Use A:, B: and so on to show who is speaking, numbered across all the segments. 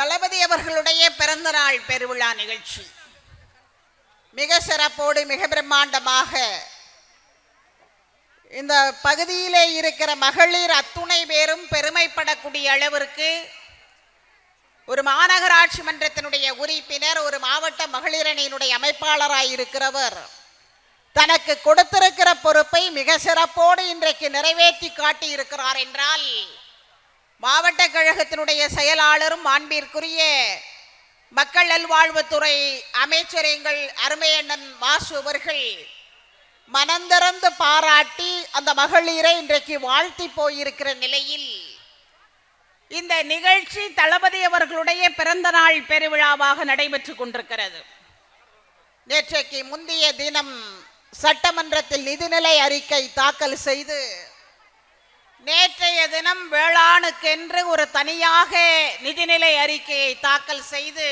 A: தளபதி அவர்களுடைய பிறந்தநாள் பெருவிழா நிகழ்ச்சி. மிக சிறப்போடு மிக பிரம்மாண்டமாக இந்த பகுதியிலே இருக்கிற மகளிர் அத்துணை பேரும் பெருமைப்படக்கூடிய அளவிற்கு ஒரு மாநகராட்சி மன்றத்தினுடைய உறுப்பினர் ஒரு மாவட்ட மகளிரணியினுடைய அமைப்பாளராக அமைப்பாளராய் இருக்கிறவர். தனக்கு கொடுத்திருக்கிற பொறுப்பை மிக சிறப்போடு இன்றைக்கு நிறைவேற்றி காட்டி இருக்கிறார் என்றால் மாவட்ட கழகத்தினுடைய செயலாளரும் மாண்பிற்குரிய மக்கள் நல்வாழ்வுத்துறை அமைச்சர் எங்கள் அருமையண்ணன் வாசு அவர்கள் மனந்திறந்து பாராட்டி அந்த மகளிரை இன்றைக்கு வாழ்த்தி போயிருக்கிற நிலையில் இந்த நிகழ்ச்சி தளபதி அவர்களுடைய பிறந்த நாள் பெருவிழாவாக நடைபெற்று கொண்டிருக்கிறது. நேற்றைக்கு முந்தைய தினம் சட்டமன்றத்தில் நிதிநிலை அறிக்கை தாக்கல் செய்து நேற்றைய தினம் வேளாணுக்கென்று ஒரு தனியாக நிதிநிலை அறிக்கையை தாக்கல் செய்து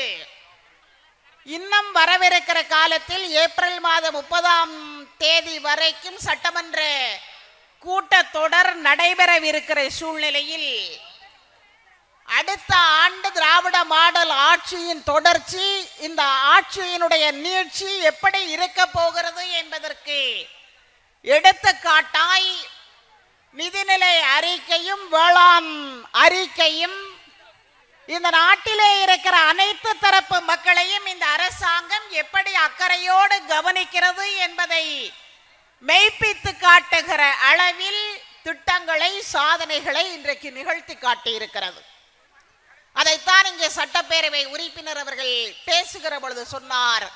A: இன்னும் வரவிருக்கிற காலத்தில் ஏப்ரல் மாதம் முப்பதாம் தேதி வரைக்கும் சட்டமன்ற கூட்டத்தொடர் நடைபெறவிருக்கிற சூழ்நிலையில் அடுத்த ஆண்டு திராவிட மாடல் ஆட்சியின் தொடர்ச்சி இந்த ஆட்சியினுடைய நீட்சி எப்படி இருக்க போகிறது என்பதற்கு எடுத்துக்காட்டாய் நிதிநிலை அறிக்கையும் வேளாண் அறிக்கையும் இந்த நாட்டிலே இருக்கிற அனைத்து தரப்பு மக்களையும் இந்த அரசாங்கம் எப்படி அக்கறையோடு கவனிக்கிறது என்பதை மெய்ப்பித்து காட்டுகிற அளவில் திட்டங்களை சாதனைகளை இன்றைக்கு நிகழ்த்தி காட்டியிருக்கிறது. அதைத்தான் இங்கே சட்டப்பேரவை உறுப்பினர் அவர்கள் பேசுகிற பொழுது சொன்னார்.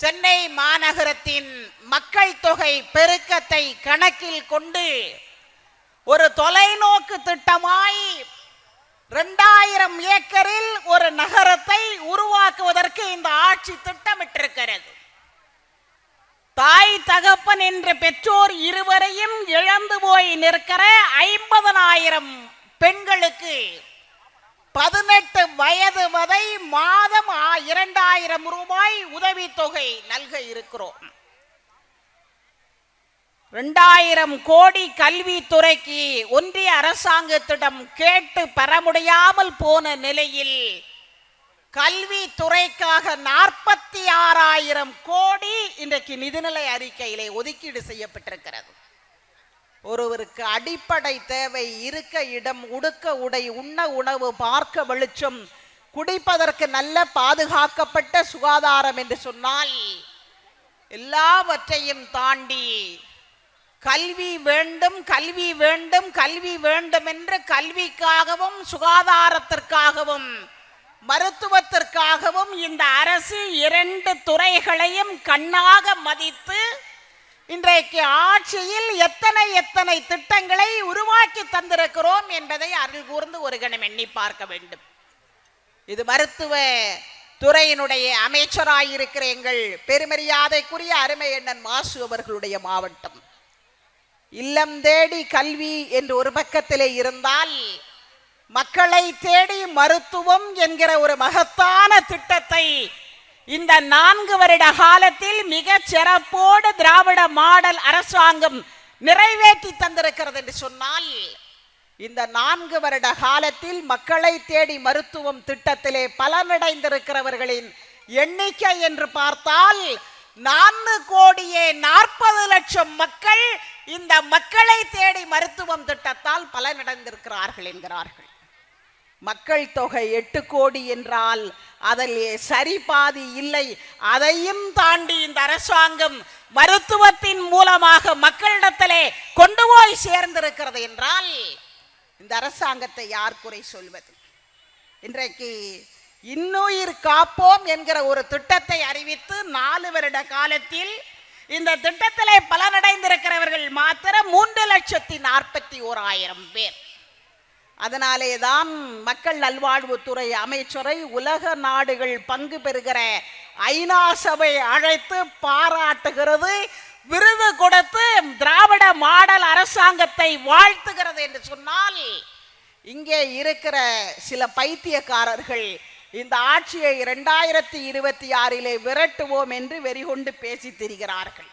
A: சென்னை மாநகரத்தின் மக்கள் தொகை பெருக்கத்தை கணக்கில் கொண்டு ஒரு தொலைநோக்கு திட்டமாய் இரண்டாயிரம் ஏக்கரில் ஒரு நகரத்தை உருவாக்குவதற்கு இந்த ஆட்சி திட்டமிட்டிருக்கிறது. தாய் தகப்பன் என்ற பெற்றோர் இருவரையும் இழந்து போய் நிற்கிற ஐம்பதனாயிரம் பெண்களுக்கு பதினெட்டு வயது வரை மாதம் ஆ- இரண்டாயிரம் ரூபாய் உதவித்தொகை நல்க இருக்கிறோம். ரெண்டாயிரம் கோடி கல்வித்துறைக்கு ஒன்றிய அரசாங்கத்திடம் கேட்டு பெற முடியாமல் போன நிலையில் கல்வித்துறைக்காக நாற்பத்தி ஆறாயிரம் கோடி இன்றைக்கு நிதிநிலை அறிக்கையிலே ஒதுக்கீடு செய்யப்பட்டிருக்கிறது. ஒருவருக்கு அடிப்படை தேவை இருக்க இடம் உடுக்க உடை உண்ண உணவு பார்க்க வெளிச்சம் குடிப்பதற்கு நல்ல பாதுகாக்கப்பட்ட சுகாதாரம் என்று சொன்னால் எல்லாவற்றையும் தாண்டி கல்வி வேண்டும் கல்வி வேண்டும் கல்வி வேண்டும் என்று கல்விக்காகவும் சுகாதாரத்திற்காகவும் மருத்துவத்திற்காகவும் இந்த அரசு இரண்டு துறைகளையும் கண்ணாக மதித்து இன்றைக்கு ஆட்சியில் எத்தனை எத்தனை திட்டங்களை உருவாக்கி தந்திருக்கிறோம் என்பதை அருள் கூர்ந்து ஒரு கணம் எண்ணி பார்க்க வேண்டும். இது மருத்துவ துறையினுடைய அமைச்சராயிருக்கிற எங்கள் பெருமரியாதைக்குரிய அருமை அண்ணன் மாசு அவர்களுடைய மாவட்டம். இல்லம் தேடி கல்வி என்று ஒரு பக்கத்திலே இருந்தால் மக்களை தேடி மருத்துவம் என்கிற ஒரு மகத்தான திட்டத்தை இந்த நான்கு வருட காலத்தில் மிக சிறப்போடு திராவிட மாடல் அரசாங்கம் நிறைவேற்றி தந்திருக்கிறது என்று சொன்னால் இந்த நான்கு வருட காலத்தில் மக்களை தேடி மருத்துவம் திட்டத்திலே பலனடைந்திருக்கிறவர்களின் எண்ணிக்கை என்று பார்த்தால் நான்கு கோடியே நாற்பது லட்சம் மக்கள் இந்த மக்களை தேடி மருத்துவம் திட்டத்தால் பலனடைந்திருக்கிறார்கள் என்கிறார்கள். மக்கள் தொகை எட்டு கோடி என்றால் அதில் சரி பாதி இல்லை. அதையும் தாண்டி இந்த அரசாங்கம் மருத்துவத்தின் மூலமாக மக்களிடத்திலே கொண்டு போய் சேர்ந்திருக்கிறது என்றால் இந்த அரசாங்கத்தை யார் குறை சொல்வது? இன்றைக்கு இன்னுயிர் காப்போம் என்கிற ஒரு திட்டத்தை அறிவித்து நாலு வருட காலத்தில் இந்த திட்டத்திலே பலனடைந்திருக்கிறவர்கள் மாத்திரம் மூன்று லட்சத்தி நாற்பத்தி ஓராயிரம் பேர். அதனாலே தான் மக்கள் நல்வாழ்வுத்துறை அமைச்சரை உலக நாடுகள் பங்கு பெறுகிற ஐநா சபை அழைத்து பாராட்டுகிறது விருது கொடுத்து திராவிட மாடல் அரசாங்கத்தை வாழ்த்துகிறது என்று சொன்னால் இங்கே இருக்கிற சில பைத்தியக்காரர்கள் இந்த ஆட்சியை இரண்டாயிரத்தி இருபத்தி ஆறிலே விரட்டுவோம் என்று வெறிகொண்டு பேசி திரிகிறார்கள்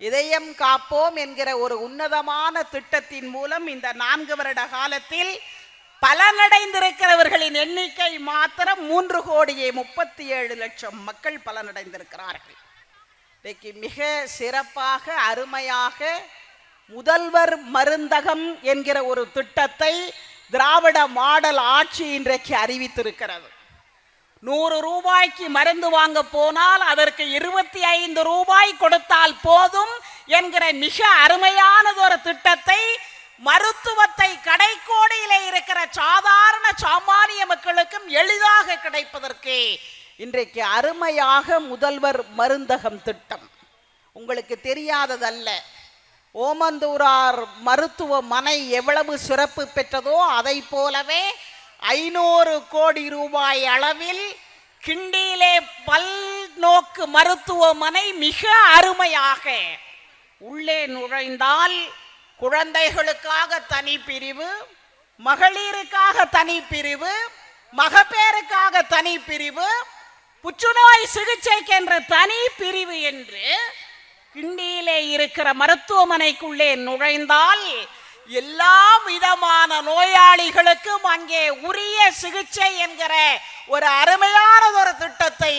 A: இதயம் காப்போம் என்கிற ஒரு உன்னதமான திட்டத்தின் மூலம் இந்த நான்கு வருட காலத்தில் பலனடைந்திருக்கிறவர்களின் எண்ணிக்கை மாத்திரம் மூன்று கோடியே முப்பத்தி ஏழு லட்சம் மக்கள் பலனடைந்திருக்கிறார்கள். இன்றைக்கு மிக சிறப்பாக அருமையாக முதல்வர் மருந்தகம் என்கிற ஒரு திட்டத்தை திராவிட மாடல் ஆட்சி இன்றைக்கு அறிவித்திருக்கிறது. நூறு ரூபாய்க்கு மருந்து வாங்க போனால் அதற்கு இருபத்தி ஐந்து ரூபாய் கொடுத்தால் போதும் என்கிற மிக அருமையானதொரு திட்டத்தை மருத்துவத்தை கடைக்கோடியிலே இருக்கிற சாதாரண சாமானிய மக்களுக்கும் எளிதாக கிடைப்பதற்கு இன்றைக்கு அருமையாக முதல்வர் மருந்தகம் திட்டம். உங்களுக்கு தெரியாததல்ல. ஓமந்தூரார் மருத்துவமனை எவ்வளவு சிறப்பு பெற்றதோ அதை போலவே ஐநூறு கோடி ரூபாய் அளவில் கிண்டியிலே பல்நோக்கு மருத்துவமனை மிக அருமையாக. உள்ளே நுழைந்தால் குழந்தைகளுக்காக தனி பிரிவு மகளிருக்காக தனி பிரிவு மகப்பேருக்காக தனி பிரிவு புற்றுநோய் சிகிச்சைக்கென்ற தனி பிரிவு என்று கிண்டியிலே இருக்கிற மருத்துவமனைக்குள்ளே நுழைந்தால் எல்லா விதமான நோயாளிகளுக்கும் அங்கே உரிய சிகிச்சை என்கிற ஒரு அருமையான ஒரு திட்டத்தை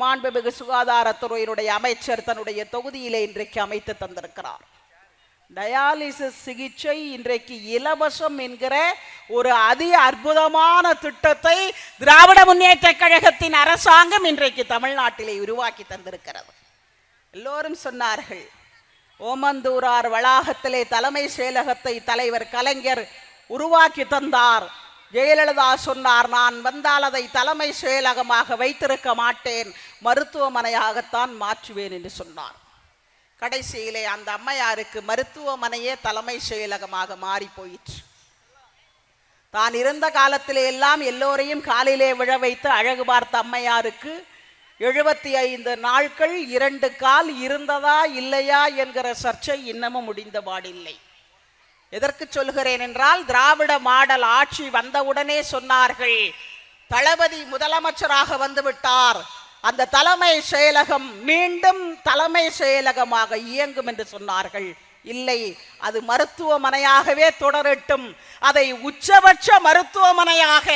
A: மாண்புமிகு சுகாதாரத்துறையினுடைய அமைச்சர் தன்னுடைய தொகுதியிலே இன்றைக்கு அமைத்து தந்திருக்கிறார். டயாலிசிஸ் சிகிச்சை இன்றைக்கு இலவசம் என்கிற ஒரு அதி அற்புதமான திட்டத்தை திராவிட முன்னேற்ற கழகத்தின் அரசாங்கம் இன்றைக்கு தமிழ்நாட்டிலே உருவாக்கி தந்திருக்கிறது. எல்லோரும் சொன்னார்கள் ஓமந்தூரார் வளாகத்திலே தலைமை செயலகத்தை தலைவர் கலைஞர் உருவாக்கி தந்தார். ஜெயலலிதா சொன்னார் நான் வந்தால் அதை தலைமை செயலகமாக வைத்திருக்க மாட்டேன். மருத்துவமனையாகத்தான் மாற்றுவேன் என்று சொன்னார். கடைசியிலே அந்த அம்மையாருக்கு மருத்துவமனையே தலைமை செயலகமாக மாறி போயிற்று. தான் இருந்த காலத்திலே எல்லாம் எல்லோரையும் காலிலே விழ வைத்து அழகு பார்த்த அம்மையாருக்கு எழுபத்தி ஐந்து நாட்கள் இரண்டு கால் இருந்ததா இல்லையா என்கிற சர்ச்சை இன்னமும் முடிந்தபாடில்லை. எதற்கு சொல்கிறேன் என்றால் திராவிட மாடல் ஆட்சி வந்தவுடனே சொன்னார்கள் தளபதி முதலமைச்சராக வந்துவிட்டார் அந்த தலைமை செயலகம் மீண்டும் தலைமை செயலகமாக இயங்கும் என்று சொன்னார்கள். இல்லை அது மருத்துவமனையாகவே தொடரட்டும். அதை உச்சபட்ச மருத்துவமனையாக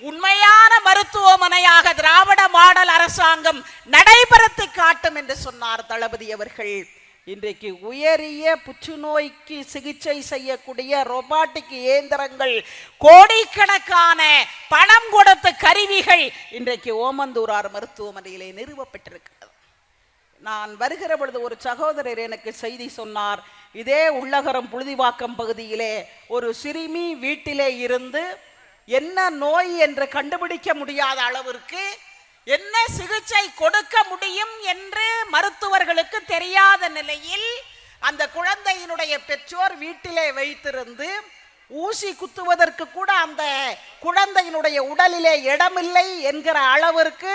A: உண்மையான மருத்துவமனையாக திராவிட மாடல் அரசாங்கம் நடைபெறத்து காட்டும் என்று சொன்னார் தளபதி அவர்கள். இன்றைக்கு உயரிய புற்றுநோய்க்கு சிகிச்சை செய்யக்கூடிய ரொபாட்டிக் இயந்திரங்கள் கோடிக்கணக்கான பணம் கொடுத்த கருவிகள் இன்றைக்கு ஓமந்தூரார் மருத்துவமனையிலே நிறுவப்பட்டிருக்கிறது. நான் வருகிற பொழுது ஒரு சகோதரர் எனக்கு செய்தி சொன்னார் இதே உள்ளகரம் புழுதிவாக்கம் பகுதியிலே ஒரு சிறுமி வீட்டிலே இருந்து என்ன நோய் என்று கண்டுபிடிக்க முடியாத அளவிற்கு என்ன சிகிச்சை கொடுக்க முடியும் என்று மருத்துவர்களுக்கு தெரியாத நிலையில் அந்த குழந்தையினுடைய பெற்றோர் வீட்டிலே வைத்திருந்து ஊசி குத்துவதற்கு கூட அந்த குழந்தையினுடைய உடலிலே இடமில்லை என்கிற அளவிற்கு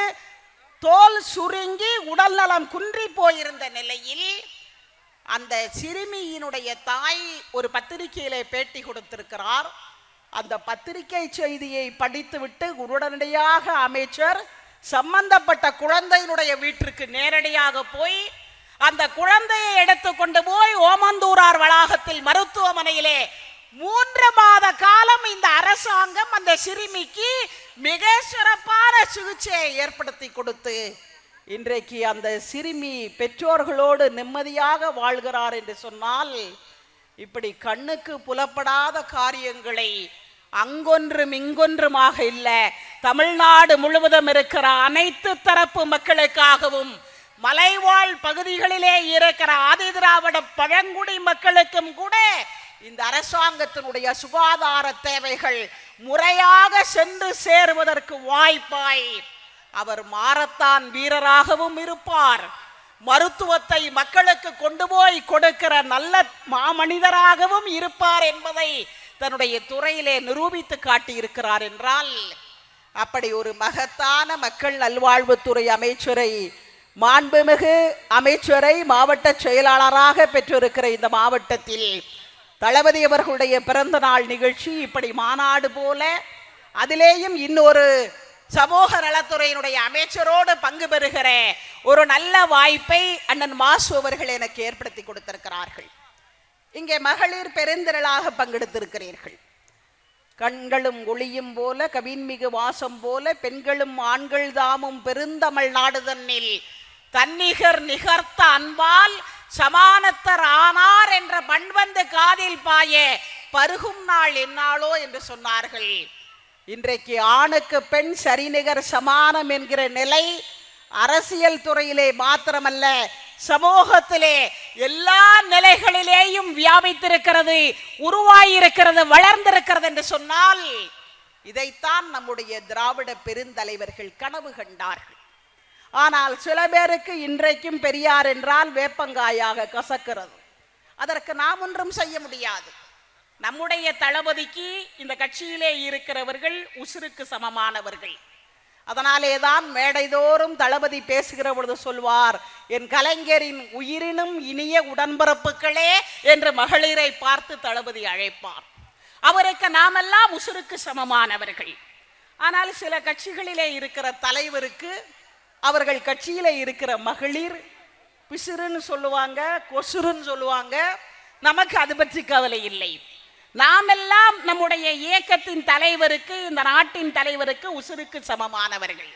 A: தோல் சுருங்கி உடல் நலம் குன்றி போயிருந்த நிலையில் அந்த சிறுமியினுடைய தாய் ஒரு பத்திரிகையிலே பேட்டி கொடுத்திருக்கிறார். அந்த பத்திரிகை செய்தியை படித்துவிட்டு உடனடியாக அமைச்சர் சம்பந்தப்பட்ட குழந்தையினுடைய வீட்டிற்கு நேரடியாக போய் அந்த குழந்தையை எடுத்து கொண்டு போய் ஓமந்தூரார் வளாகத்தில் மருத்துவமனையிலே மூன்று மாத காலம் இந்த அரசாங்கம் அந்த சிறுமிக்கு மிக சிறப்பான சிகிச்சையை ஏற்படுத்தி கொடுத்து இன்றைக்கு அந்த சிறுமி பெற்றோர்களோடு நிம்மதியாக வாழ்கிறார் என்று சொன்னால் இப்படி கண்ணுக்கு புலப்படாத காரியங்களை அங்கொன்றும் இங்கொன்றுமாக இல்லை. தமிழ்நாடு முழுவதும் இருக்கிற அனைத்து தரப்பு மக்களுக்காகவும் மலைவாழ் பகுதிகளிலே இருக்கிற ஆதிதிராவிட பழங்குடி மக்களுக்கும் கூட இந்த அரசாங்கத்தினுடைய சுகாதார தேவைகள் முறையாக சென்று சேருவதற்கு வாய்ப்பாய். அவர் மாரத்தான் வீரராகவும் இருப்பார். மருத்துவத்தை மக்களுக்கு கொண்டு போய் கொடுக்கிற நல்ல மாமனிதராகவும் இருப்பார் என்பதை தன்னுடைய துறையிலே நிரூபித்து காட்டியிருக்கிறார் என்றால் அப்படி ஒரு மகத்தான மக்கள் நல்வாழ்வுத்துறை அமைச்சரை மாண்புமிகு அமைச்சரை மாவட்ட செயலாளராக பெற்றிருக்கிற இந்த மாவட்டத்தில் தளபதி அவர்களுடைய பிறந்த நாள் நிகழ்ச்சி இப்படி மாநாடு போல அதிலேயும் இன்னொரு சமூக நலத்துறையினுடைய அமைச்சரோடு பங்கு பெறுகிற ஒரு நல்ல வாய்ப்பை அண்ணன் மாசு அவர்கள் எனக்கு ஏற்படுத்தி கொடுத்திருக்கிறார்கள். இங்கே மகளிர் பெருந்திரளாக பங்கெடுத்திருக்கிறீர்கள். கண்களும் ஒளியும் போல கவின்மிகு வாசம் போல பெண்களும் ஆண்கள் தாமும் பெருந்தமிழ் நாடு தன்னில் தன்னிகர் நிகர்த்த அன்பால் சமானத்தர் ஆனார் என்ற பண்பந்து காதில் பாய பருகும் நாள் என்னாளோ என்று சொன்னார்கள். இன்றைக்கு ஆணுக்கு பெண் சரிநிகர் சமானம் என்கிற நிலை அரசியல் துறையிலே மாத்திரமல்ல சமூகத்திலே எல்லா நிலைகளிலேயும் வியாபித்திருக்கிறது உருவாயிருக்கிறது வளர்ந்திருக்கிறது என்று சொன்னால் இதைத்தான் நம்முடைய திராவிட பெருந்தலைவர்கள் கனவு கண்டார்கள். ஆனால் சில பேருக்கு இன்றைக்கும் பெரியார் என்றால் வேப்பங்காயாக கசக்கிறது. அதற்கு நாம் ஒன்றும் செய்ய முடியாது. நம்முடைய தளபதிக்கு இந்த கட்சியிலே இருக்கிறவர்கள் உசுருக்கு சமமானவர்கள். அதனாலே தான் மேடைதோறும் தளபதி பேசுகிற பொழுது சொல்வார் என் கலைஞரின் உயிரினும் இனிய உடன்பிறப்புகளே என்று மகளிரை பார்த்து தளபதி அழைப்பார். அவருக்கு நாமெல்லாம் உசுருக்கு சமமானவர்கள். ஆனால் சில கட்சிகளிலே இருக்கிற தலைவருக்கு அவர்கள் கட்சியிலே இருக்கிற மகளிர் பிசுறுன்னு சொல்லுவாங்க கொசுருன்னு சொல்லுவாங்க நமக்கு அது பற்றி கவலை இல்லை. நாமெல்லாம் நம்முடைய இயக்கத்தின் தலைவருக்கு இந்த நாட்டின் தலைவருக்கு உசுருக்கு சமமானவர்கள்.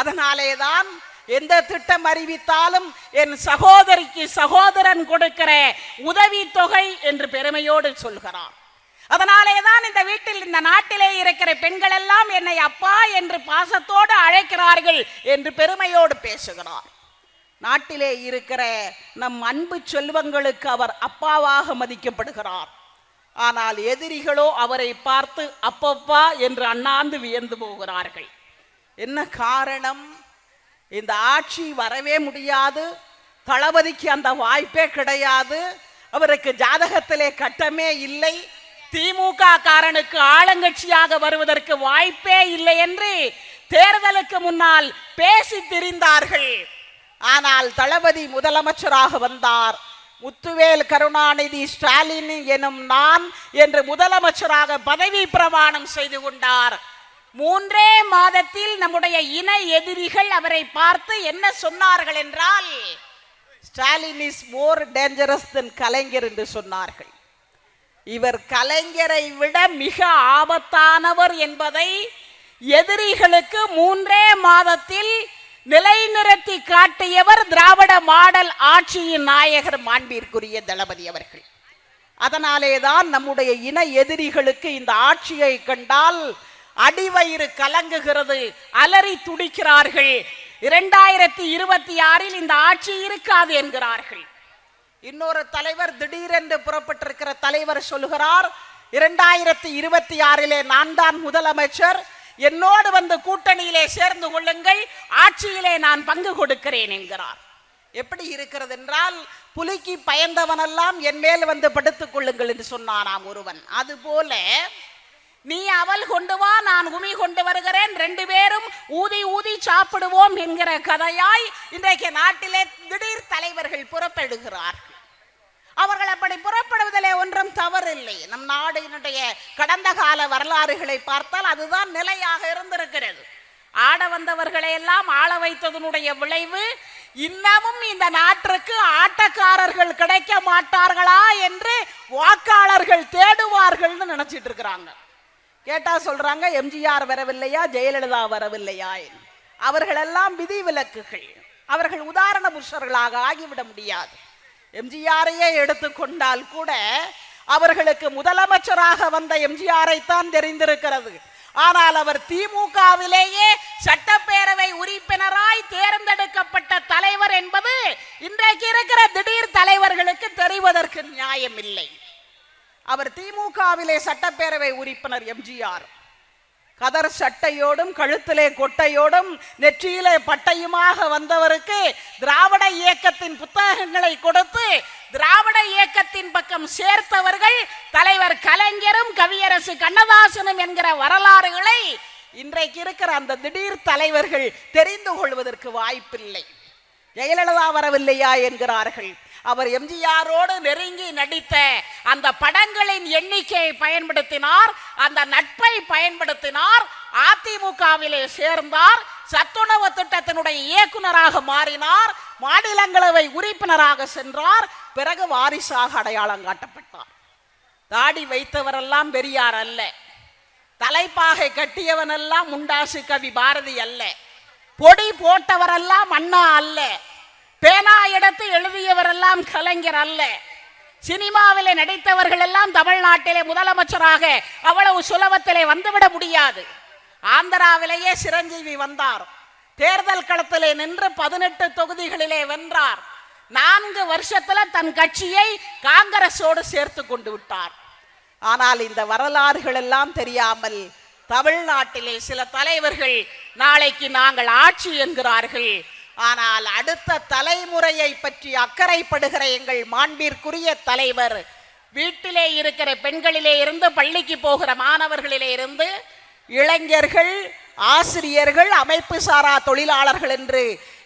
A: அதனாலே தான் எந்த திட்டம் அறிவித்தாலும் என் சகோதரிக்கு சகோதரன் கொடுக்கிற உதவி தொகை என்று பெருமையோடு சொல்கிறார் அதனாலே தான் இந்த வீட்டில் இந்த நாட்டிலே இருக்கிற பெண்கள் எல்லாம் என்னை அப்பா என்று பாசத்தோடு அழைக்கிறார்கள் என்று பெருமையோடு பேசுகிறார் நாட்டிலே இருக்கிற நம் அன்பு செல்வங்களுக்கு அவர் அப்பாவாக மதிக்கப்படுகிறார். ஆனால் எதிரிகளோ அவரை பார்த்து அப்பப்பா என்று அண்ணாந்து வியந்து போகிறார்கள். என்ன காரணம்? இந்த ஆட்சி வரவே முடியாது. தளபதிக்கு அந்த வாய்ப்பே கிடையாது. அவருக்கு ஜாதகத்திலே கட்டமே இல்லை. திமுக காரனுக்கு ஆளுங்கட்சியாக வருவதற்கு வாய்ப்பே இல்லை என்று தேர்தலுக்கு முன்னால் பேசி திரிந்தார்கள். ஆனால் தளபதி முதலமைச்சராக வந்தார். முத்துவேல் கருணாநிதி ஸ்டாலின் எனும் நான் என்று முதலமைச்சராக பதவி பிரமாணம் செய்து கொண்டார். மூன்றே மாதத்தில் நம்முடைய இன எதிரிகள் அவரை பார்த்து என்ன சொன்னார்கள் என்றால் Stalin is more dangerous than Kalaignar என்று சொன்னார்கள். இவர் கலைஞரை விட மிக ஆபத்தானவர் என்பதை எதிரிகளுக்கு மூன்றே மாதத்தில் நிலைநிறுத்தி காட்டியவர் திராவிட மாடல் ஆட்சியின் நாயகர் மாண்பிற்குரிய தளபதி அவர்கள். அதனாலே தான் நம்முடைய இன எதிரிகளுக்கு இந்த ஆட்சியை கண்டால் அடிவயிறு கலங்குகிறது அலறி துடிக்கிறார்கள். இரண்டாயிரத்தி இருபத்தி ஆறில் இந்த ஆட்சி இருக்காது என்கிறார்கள். இன்னொரு தலைவர் திடீரென்று புறப்பட்டிருக்கிற தலைவர் சொல்லுகிறார் இரண்டாயிரத்தி இருபத்தி ஆறிலே நான் தான் முதலமைச்சர் என்னோடு வந்து கூட்டணியிலே சேர்ந்து கொள்ளுங்கள் ஆட்சியிலே நான் பங்கு கொடுக்கிறேன் என்கிறார். எப்படி இருக்கிறது என்றால் புலிக்கு பயந்தவனெல்லாம் என் மேல் வந்து படுத்துக் கொள்ளுங்கள் என்று சொன்னானாம் ஒருவன். அதுபோல நீ அவள் கொண்டு வா நான் உமி கொண்டு வருகிறேன். ரெண்டு பேரும் ஊதி ஊதி சாப்பிடுவோம் என்கிற கதையாய் இன்றைக்கு நாட்டிலே திடீர் தலைவர்கள் புறப்படுகிறார்கள். அவர்கள் அப்படி புறப்படுவதிலே ஒன்றும் தவறில்லை. நம் நாடினுடைய கடந்த கால வரலாறுகளை பார்த்தால் அதுதான் நிலையாக இருந்திருக்கிறது. ஆட வந்தவர்களை எல்லாம் ஆள வைத்ததனுடைய விளைவு இன்னமும் இந்த நாட்டிற்கு ஆட்டக்காரர்கள் கிடைக்க மாட்டார்களா என்று வாக்காளர்கள் தேடுவார்கள்னு நினைச்சிட்டு இருக்கிறாங்க. கேட்டா சொல்றாங்க எம்ஜிஆர் வரவில்லையா ஜெயலலிதா வரவில்லையா என்று. அவர்களெல்லாம் விதிவிலக்குகள் அவர்கள் உதாரண புருஷர்களாக ஆகிவிட முடியாது. எம்ஜிஆரையே எடுத்துக்கொண்டால் கூட அவர்களுக்கு முதலமைச்சராக வந்த எம்ஜிஆரை தான் தெரிந்திருக்கிறது. ஆனால் அவர் திமுகவிலேயே சட்டப்பேரவை உறுப்பினராய் தேர்ந்தெடுக்கப்பட்ட தலைவர் என்பது இன்றைக்கு இருக்கிற திடீர் தலைவர்களுக்கு தெரிவதற்கு நியாயம் இல்லை அவர் திமுகவிலே சட்டப்பேரவை உறுப்பினர் எம்ஜிஆர். கதர் சட்டையோடும் கழுத்திலே கொட்டையோடும் நெற்றியிலே பட்டையுமாக வந்தவருக்கு திராவிட இயக்கத்தின் புத்தகங்களை கொடுத்து திராவிட இயக்கத்தின் பக்கம் சேர்த்தவர்கள் தலைவர் கலைஞரும் கவியரசு கண்ணதாசனும் என்கிற வரலாறுகளை இன்றைக்கு இருக்கிற அந்த திடீர் தலைவர்கள் தெரிந்து கொள்வதற்கு வாய்ப்பில்லை. ஜெயலலிதா வரவில்லையா என்கிறார்கள். அவர் எம்ஜிஆரோடு நெருங்கி நடித்த அந்த படங்களின் எண்ணிக்கையை பயன்படுத்தினார் அந்த நட்பை பயன்படுத்தினார் அதிமுகவிலே சேர்ந்தார் சத்துணவு திட்டத்தினுடைய இயக்குனராக மாறினார் மாநிலங்களவை உறுப்பினராக சென்றார் பிறகு வாரிசாக அடையாளம் காட்டப்பட்டார். தாடி வைத்தவரெல்லாம் பெரியார் அல்ல. தலைப்பாகை கட்டியவனெல்லாம் முண்டாசு கவி பாரதி அல்ல. பொடி போட்டவரெல்லாம் அண்ணா அல்ல. பேனா எடுத்து எழுதியவரெல்லாம் கலைஞர் அல்ல. சினிமாவிலே நடித்தவர்கள் எல்லாம் தமிழ்நாட்டிலே முதலமைச்சராக அவ்வளவு சுலபத்திலே வந்துவிட முடியாது. ஆந்திராவிலேயே சிரஞ்சீவி வந்தார். தேர்தல் களத்திலே நின்று பதினெட்டு தொகுதிகளிலே வென்றார். நான்கு வருஷத்துல தன் கட்சியை காங்கிரஸோடு சேர்த்து கொண்டு விட்டார். ஆனால் இந்த வரலாறுகள் எல்லாம் தெரியாமல் தமிழ்நாட்டிலே சில தலைவர்கள் நாளைக்கு நாங்கள் ஆட்சி என்கிறார்கள். ஆனால் அடுத்த தலைமுறையை பற்றி அக்கறைப்படுகிற எங்கள் மாண்பிற்குரிய தலைவர் வீட்டிலே இருக்கிற பெண்களிலே இருந்து பள்ளிக்கு போகிற மாணவர்களிலே இருந்து இளைஞர்கள் ஆசிரியர்கள் அமைப்பு சாரா தொழிலாளர்கள் என்று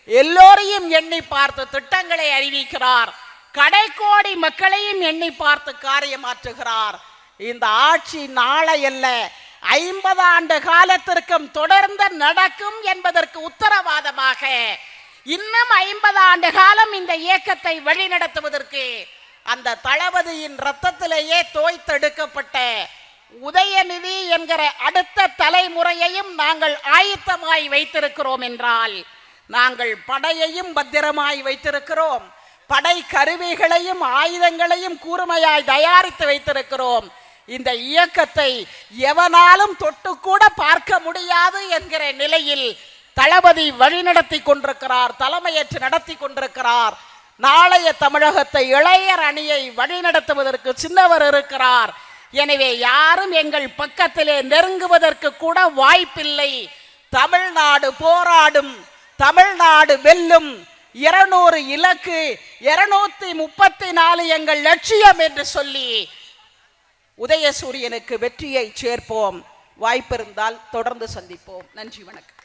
A: எல்லோரையும் எண்ணி பார்த்து திட்டங்களை அறிவிக்கிறார். கடைக்கோடி மக்களையும் எண்ணி பார்த்து காரியமாற்றுகிறார். இந்த ஆட்சி நாளை அல்ல ஐம்பது ஆண்டு காலத்திற்கும் தொடர்ந்து நடக்கும் என்பதற்கு உத்தரவாதமாக இன்னும் ஐம்பது ஆண்டு காலம் இந்த இயக்கத்தை வழிநடத்துவதற்கு அந்த தளபதியின் ரத்தத்திலேயே தோய்த்தெடுக்கப்பட்ட உதயநிதி என்கிற அடுத்த தலைமுறையையும் நாங்கள் ஆயத்தமாய் வைத்திருக்கிறோம் என்றால் நாங்கள் படையையும் பத்திரமாய் வைத்திருக்கிறோம். படை கருவிகளையும் ஆயுதங்களையும் கூர்மையாய் தயாரித்து வைத்திருக்கிறோம். இந்த இயக்கத்தை எவனாலும் தொட்டுக்கூட பார்க்க முடியாது என்கிற நிலையில் தளபதி வழிநடத்தி கொண்டிருக்கிறார் தலைமையேற்று நடத்தி கொண்டிருக்கிறார். நாளைய தமிழகத்தை இளையர் அணியை வழிநடத்துவதற்கு சின்னவர் இருக்கிறார். எனவே யாரும் எங்கள் பக்கத்திலே நெருங்குவதற்கு கூட வாய்ப்பில்லை. தமிழ்நாடு போராடும் தமிழ்நாடு வெல்லும். இருநூறு இலக்கு இருநூத்தி முப்பத்தி நாலு எங்கள் லட்சியம் என்று சொல்லி உதயசூரியனுக்கு வெற்றியை சேர்ப்போம். வாய்ப்பிருந்தால் தொடர்ந்து சந்திப்போம். நன்றி வணக்கம்.